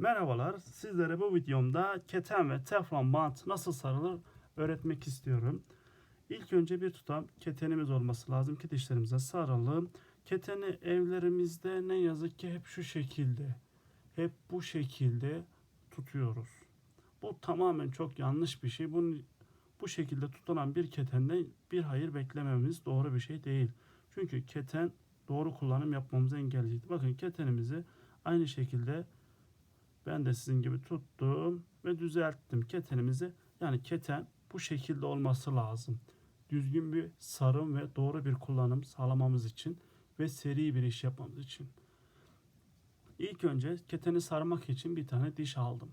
Merhabalar, sizlere bu videomda keten ve teflon bant nasıl sarılır öğretmek istiyorum. İlk önce bir tutam ketenimiz olması lazım ki dişlerimize saralım. Keteni evlerimizde ne yazık ki hep şu şekilde, hep bu şekilde tutuyoruz. Bu tamamen çok yanlış bir şey. Bunu bu şekilde tutulan bir ketenden bir hayır beklememiz doğru bir şey değil. Çünkü keten doğru kullanım yapmamızı engelleyecek. Bakın ketenimizi aynı şekilde ben de sizin gibi tuttum ve düzelttim ketenimizi. Yani keten bu şekilde olması lazım. Düzgün bir sarım ve doğru bir kullanım sağlamamız için ve seri bir iş yapmamız için. İlk önce keteni sarmak için bir tane diş aldım.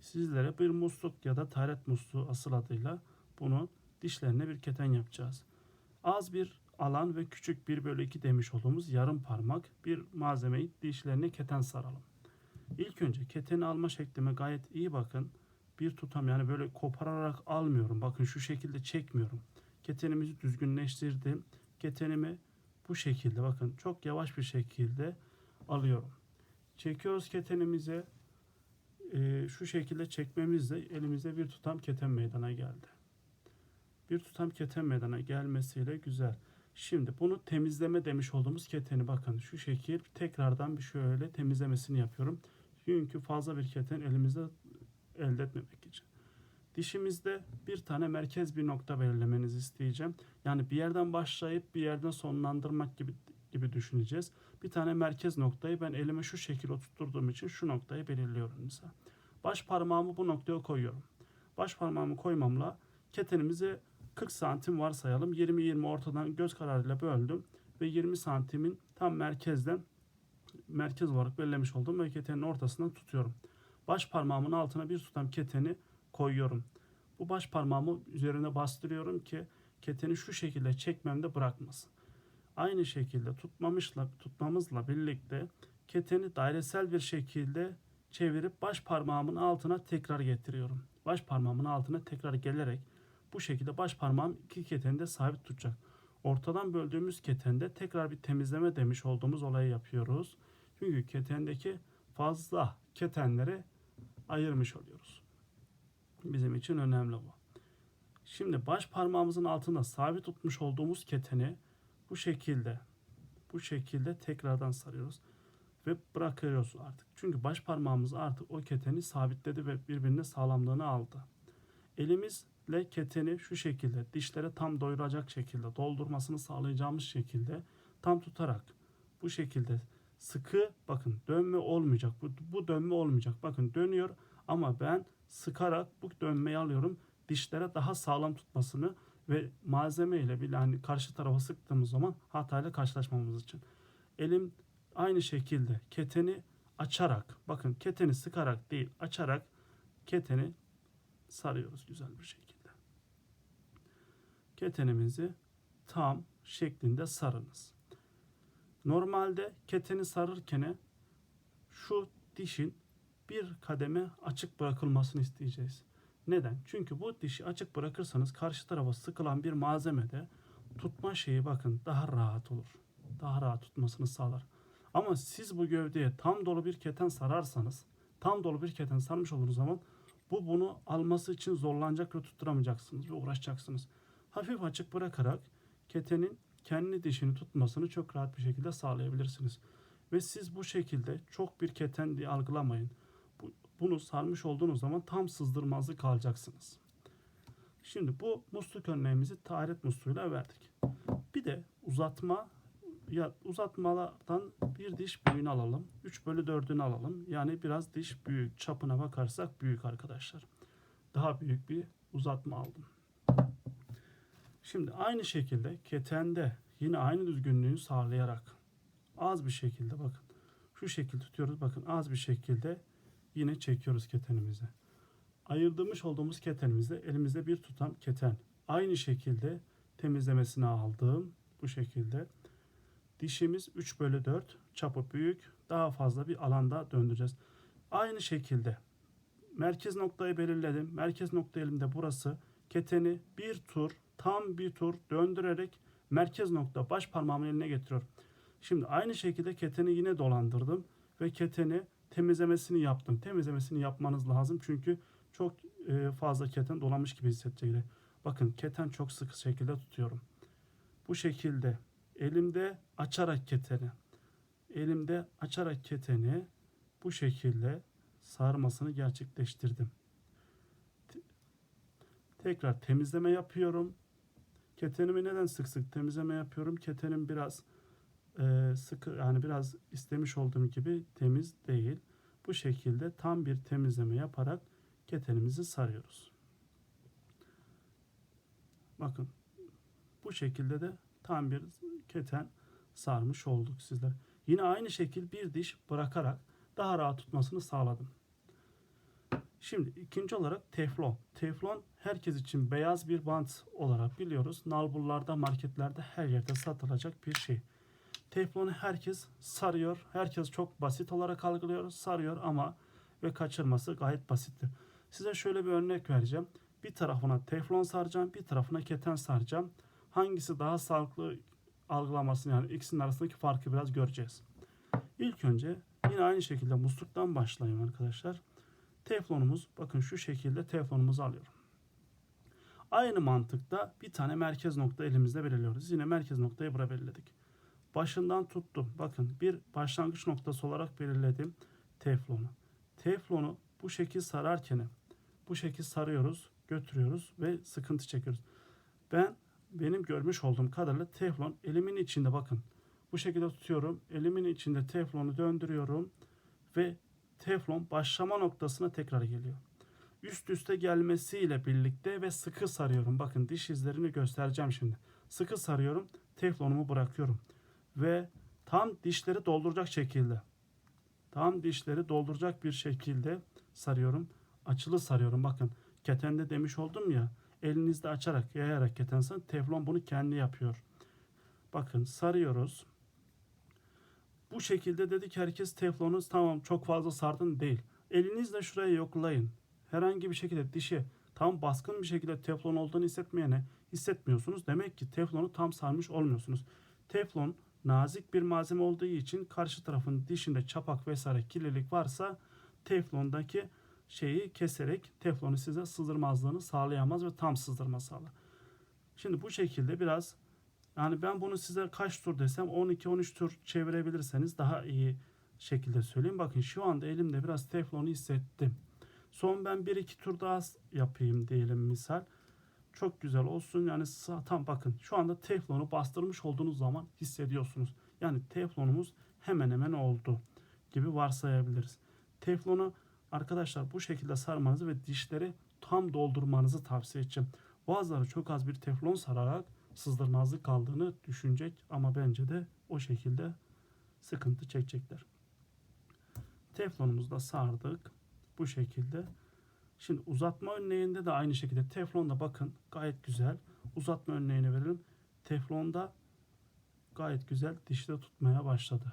Sizlere bir musluk ya da taret musluğu asıl adıyla bunu dişlerine bir keten yapacağız. Az bir alan ve küçük 1 bölü 2 demiş olduğumuz yarım parmak bir malzemeyi dişlerine keten saralım. İlk önce keteni alma şeklime gayet iyi bakın. Bir tutam yani böyle kopararak almıyorum. Bakın şu şekilde çekmiyorum. Ketenimizi düzgünleştirdim. Ketenimi bu şekilde bakın çok yavaş bir şekilde alıyorum. Çekiyoruz ketenimize. Ee, şu şekilde çekmemizle elimizde bir tutam keten meydana geldi. Bir tutam keten meydana gelmesiyle güzel. Şimdi bunu temizleme demiş olduğumuz keteni bakın şu şekil tekrardan bir şöyle temizlemesini yapıyorum. Çünkü fazla bir keten elimizde elde etmemek için. Dişimizde bir tane merkez bir nokta belirlemenizi isteyeceğim. Yani bir yerden başlayıp bir yerden sonlandırmak gibi gibi düşüneceğiz. Bir tane merkez noktayı ben elime şu şekilde oturtturduğum için şu noktayı belirliyorum mesela. Baş parmağımı bu noktaya koyuyorum. Baş parmağımı koymamla ketenimizi 40 santim varsayalım. 20-20 ortadan göz kararıyla böldüm ve 20 santimin tam merkezden merkez olarak belirlemiş olduğum ve ketenin ortasından tutuyorum. Baş parmağımın altına bir tutam keteni koyuyorum. Bu baş parmağımı üzerine bastırıyorum ki keteni şu şekilde çekmemde bırakmasın. Aynı şekilde tutmamışla tutmamızla birlikte keteni dairesel bir şekilde çevirip baş parmağımın altına tekrar getiriyorum. Baş parmağımın altına tekrar gelerek bu şekilde baş parmağım iki keteni de sabit tutacak. Ortadan böldüğümüz ketende tekrar bir temizleme demiş olduğumuz olayı yapıyoruz. Çünkü ketendeki fazla ketenleri ayırmış oluyoruz. Bizim için önemli bu. Şimdi baş parmağımızın altında sabit tutmuş olduğumuz keteni bu şekilde bu şekilde tekrardan sarıyoruz ve bırakıyoruz artık. Çünkü baş parmağımız artık o keteni sabitledi ve birbirine sağlamlığını aldı. Elimizle keteni şu şekilde dişlere tam doyuracak şekilde doldurmasını sağlayacağımız şekilde tam tutarak bu şekilde sıkı bakın dönme olmayacak. Bu, bu dönme olmayacak. Bakın dönüyor ama ben sıkarak bu dönmeyi alıyorum. Dişlere daha sağlam tutmasını ve malzeme ile bile hani karşı tarafa sıktığımız zaman hatayla karşılaşmamız için. Elim aynı şekilde keteni açarak bakın keteni sıkarak değil açarak keteni sarıyoruz güzel bir şekilde. Ketenimizi tam şeklinde sarınız. Normalde keteni sarırken şu dişin bir kademe açık bırakılmasını isteyeceğiz. Neden? Çünkü bu dişi açık bırakırsanız karşı tarafa sıkılan bir malzemede tutma şeyi bakın daha rahat olur. Daha rahat tutmasını sağlar. Ama siz bu gövdeye tam dolu bir keten sararsanız, tam dolu bir keten sarmış olduğunuz zaman bu bunu alması için zorlanacak ve tutturamayacaksınız ve uğraşacaksınız. Hafif açık bırakarak ketenin kendi dişini tutmasını çok rahat bir şekilde sağlayabilirsiniz. Ve siz bu şekilde çok bir keten diye algılamayın. Bu, bunu sarmış olduğunuz zaman tam sızdırmazlık alacaksınız. Şimdi bu musluk örneğimizi taharet musluğuyla verdik. Bir de uzatma ya uzatmalardan bir diş büyüğünü alalım. 3 bölü 4'ünü alalım. Yani biraz diş büyük. Çapına bakarsak büyük arkadaşlar. Daha büyük bir uzatma aldım. Şimdi aynı şekilde ketende yine aynı düzgünlüğü sağlayarak az bir şekilde bakın. Şu şekilde tutuyoruz. Bakın az bir şekilde yine çekiyoruz ketenimizi. Ayırdığımız olduğumuz ketenimizde elimizde bir tutam keten. Aynı şekilde temizlemesini aldım. Bu şekilde. Dişimiz 3 bölü 4 çapı büyük. Daha fazla bir alanda döndüreceğiz. Aynı şekilde merkez noktayı belirledim. Merkez nokta elimde burası. Keteni bir tur tam bir tur döndürerek merkez nokta baş parmağımın eline getiriyorum. Şimdi aynı şekilde keteni yine dolandırdım ve keteni temizlemesini yaptım. Temizlemesini yapmanız lazım çünkü çok e, fazla keten dolamış gibi hissedecekler. Bakın keten çok sıkı şekilde tutuyorum. Bu şekilde elimde açarak keteni elimde açarak keteni bu şekilde sarmasını gerçekleştirdim. Te- Tekrar temizleme yapıyorum. Ketenimi neden sık sık temizleme yapıyorum? Ketenim biraz e, sıkı yani biraz istemiş olduğum gibi temiz değil. Bu şekilde tam bir temizleme yaparak ketenimizi sarıyoruz. Bakın bu şekilde de tam bir keten sarmış olduk sizler. Yine aynı şekil bir diş bırakarak daha rahat tutmasını sağladım. Şimdi ikinci olarak teflon. Teflon herkes için beyaz bir bant olarak biliyoruz. Nalburlarda, marketlerde her yerde satılacak bir şey. Teflonu herkes sarıyor. Herkes çok basit olarak algılıyor. Sarıyor ama ve kaçırması gayet basittir. Size şöyle bir örnek vereceğim. Bir tarafına teflon saracağım, bir tarafına keten saracağım. Hangisi daha sağlıklı algılamasını yani ikisinin arasındaki farkı biraz göreceğiz. İlk önce yine aynı şekilde musluktan başlayayım arkadaşlar. Teflonumuz bakın şu şekilde teflonumuzu alıyorum. Aynı mantıkta bir tane merkez nokta elimizde belirliyoruz. Yine merkez noktayı buraya belirledik. Başından tuttum. Bakın bir başlangıç noktası olarak belirledim teflonu. Teflonu bu şekil sararken bu şekil sarıyoruz, götürüyoruz ve sıkıntı çekiyoruz. Ben benim görmüş olduğum kadarıyla teflon elimin içinde bakın. Bu şekilde tutuyorum. Elimin içinde teflonu döndürüyorum ve teflon başlama noktasına tekrar geliyor. Üst üste gelmesiyle birlikte ve sıkı sarıyorum. Bakın diş izlerini göstereceğim şimdi. Sıkı sarıyorum. Teflonumu bırakıyorum. Ve tam dişleri dolduracak şekilde. Tam dişleri dolduracak bir şekilde sarıyorum. Açılı sarıyorum. Bakın ketende demiş oldum ya. Elinizde açarak yayarak keten sarın. Teflon bunu kendi yapıyor. Bakın sarıyoruz. Bu şekilde dedik herkes teflonu tamam çok fazla sardın değil. Elinizle şuraya yoklayın. Herhangi bir şekilde dişi tam baskın bir şekilde teflon olduğunu hissetmeyene hissetmiyorsunuz. Demek ki teflonu tam sarmış olmuyorsunuz. Teflon nazik bir malzeme olduğu için karşı tarafın dişinde çapak vesaire kirlilik varsa teflondaki şeyi keserek teflonu size sızdırmazlığını sağlayamaz ve tam sızdırma sağlar. Şimdi bu şekilde biraz yani ben bunu size kaç tur desem 12-13 tur çevirebilirseniz daha iyi şekilde söyleyeyim. Bakın şu anda elimde biraz teflonu hissettim. Son ben 1-2 tur daha yapayım diyelim misal. Çok güzel olsun. Yani tam bakın şu anda teflonu bastırmış olduğunuz zaman hissediyorsunuz. Yani teflonumuz hemen hemen oldu gibi varsayabiliriz. Teflonu arkadaşlar bu şekilde sarmanızı ve dişleri tam doldurmanızı tavsiye edeceğim. Bazıları çok az bir teflon sararak sızdırmazlık kaldığını düşünecek ama bence de o şekilde sıkıntı çekecekler. Teflonumuzu da sardık bu şekilde. Şimdi uzatma önleğinde de aynı şekilde teflonda bakın gayet güzel. Uzatma önleğini verelim. Teflonda gayet güzel dişte tutmaya başladı.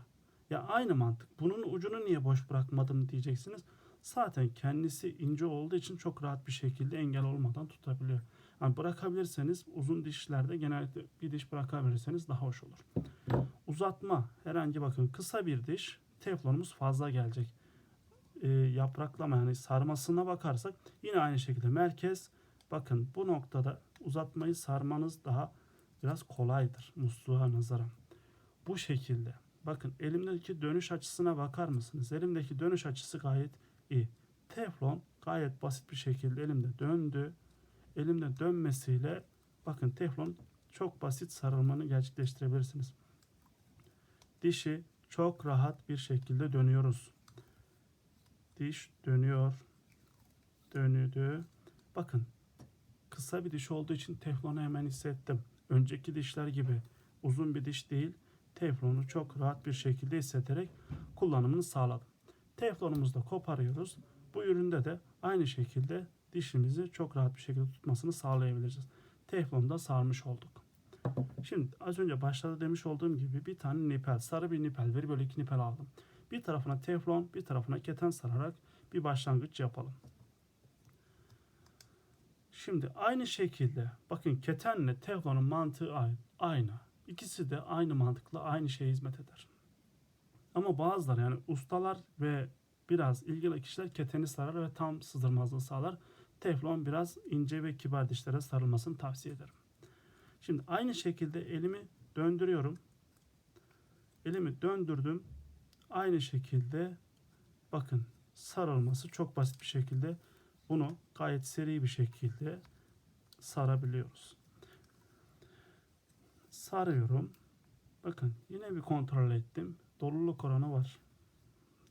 Ya aynı mantık. Bunun ucunu niye boş bırakmadım diyeceksiniz. Zaten kendisi ince olduğu için çok rahat bir şekilde engel olmadan tutabiliyor. Yani bırakabilirseniz uzun dişlerde genellikle bir diş bırakabilirseniz daha hoş olur. Uzatma herhangi bakın kısa bir diş teflonumuz fazla gelecek. Ee, yapraklama yani sarmasına bakarsak yine aynı şekilde merkez bakın bu noktada uzatmayı sarmanız daha biraz kolaydır musluğa nazaran. Bu şekilde bakın elimdeki dönüş açısına bakar mısınız? Elimdeki dönüş açısı gayet iyi. Teflon gayet basit bir şekilde elimde döndü. Elimde dönmesiyle bakın teflon çok basit sarılmanı gerçekleştirebilirsiniz. Dişi çok rahat bir şekilde dönüyoruz. Diş dönüyor. Dönüdü. Bakın kısa bir diş olduğu için teflonu hemen hissettim. Önceki dişler gibi uzun bir diş değil. Teflonu çok rahat bir şekilde hisseterek kullanımını sağladım. Teflonumuzu da koparıyoruz. Bu üründe de aynı şekilde dişimizi çok rahat bir şekilde tutmasını sağlayabiliriz. Teflonu da sarmış olduk. Şimdi az önce başlarda demiş olduğum gibi bir tane nipel, sarı bir nipel, veri bölü iki nipel aldım. Bir tarafına teflon, bir tarafına keten sararak bir başlangıç yapalım. Şimdi aynı şekilde bakın ketenle teflonun mantığı ay- aynı. İkisi de aynı mantıkla aynı şeye hizmet eder. Ama bazıları yani ustalar ve biraz ilgili kişiler keteni sarar ve tam sızdırmazlığı sağlar. Teflon biraz ince ve kibar dişlere sarılmasını tavsiye ederim. Şimdi aynı şekilde elimi döndürüyorum. Elimi döndürdüm. Aynı şekilde bakın sarılması çok basit bir şekilde bunu gayet seri bir şekilde sarabiliyoruz. Sarıyorum. Bakın yine bir kontrol ettim. Doluluk oranı var.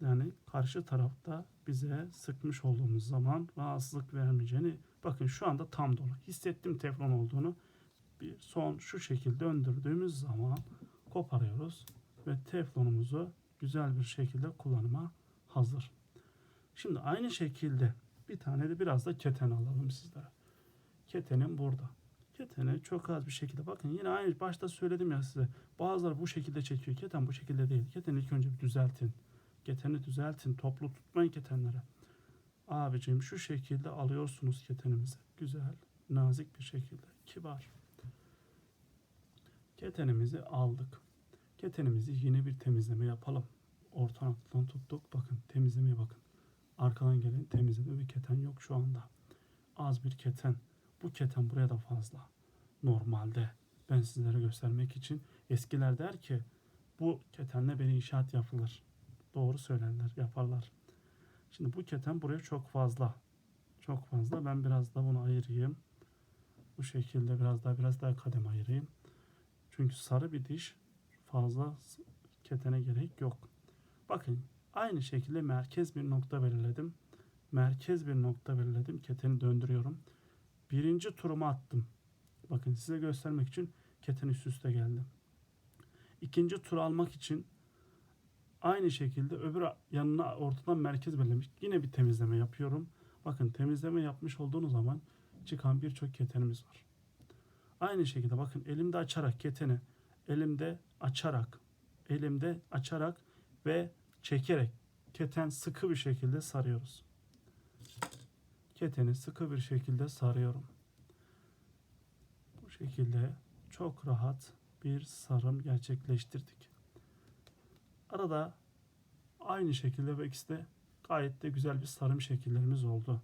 Yani karşı tarafta bize sıkmış olduğumuz zaman rahatsızlık vermeyeceğini bakın şu anda tam dolu. Hissettim teflon olduğunu. Bir son şu şekilde döndürdüğümüz zaman koparıyoruz ve teflonumuzu güzel bir şekilde kullanıma hazır. Şimdi aynı şekilde bir tane de biraz da keten alalım sizlere. Ketenim burada. Keteni çok az bir şekilde bakın yine aynı başta söyledim ya size. Bazıları bu şekilde çekiyor. Keten bu şekilde değil. Keteni ilk önce bir düzeltin. Keteni düzeltin. Toplu tutmayın ketenleri. Abicim şu şekilde alıyorsunuz ketenimizi. Güzel, nazik bir şekilde. Kibar. Ketenimizi aldık. Ketenimizi yine bir temizleme yapalım. Orta noktadan tuttuk. Bakın temizlemeye bakın. Arkadan gelen temizleme bir keten yok şu anda. Az bir keten. Bu keten buraya da fazla. Normalde ben sizlere göstermek için eskiler der ki bu ketenle beni inşaat yapılır. Doğru söylerler, yaparlar. Şimdi bu keten buraya çok fazla. Çok fazla. Ben biraz da bunu ayırayım. Bu şekilde biraz daha biraz daha kadem ayırayım. Çünkü sarı bir diş fazla ketene gerek yok. Bakın aynı şekilde merkez bir nokta belirledim. Merkez bir nokta belirledim. Keteni döndürüyorum. Birinci turumu attım. Bakın size göstermek için keten üst üste geldi. İkinci tur almak için aynı şekilde öbür yanına ortadan merkez belirlemiş. Yine bir temizleme yapıyorum. Bakın temizleme yapmış olduğunuz zaman çıkan birçok ketenimiz var. Aynı şekilde bakın elimde açarak keteni elimde açarak elimde açarak ve çekerek keten sıkı bir şekilde sarıyoruz. Keteni sıkı bir şekilde sarıyorum. Bu şekilde çok rahat bir sarım gerçekleştirdik. Arada aynı şekilde ve ikisi de gayet de güzel bir sarım şekillerimiz oldu.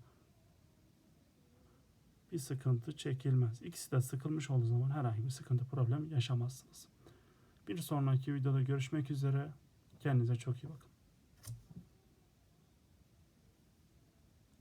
Bir sıkıntı çekilmez. İkisi de sıkılmış olduğu zaman herhangi bir sıkıntı problem yaşamazsınız. Bir sonraki videoda görüşmek üzere. Kendinize çok iyi bakın.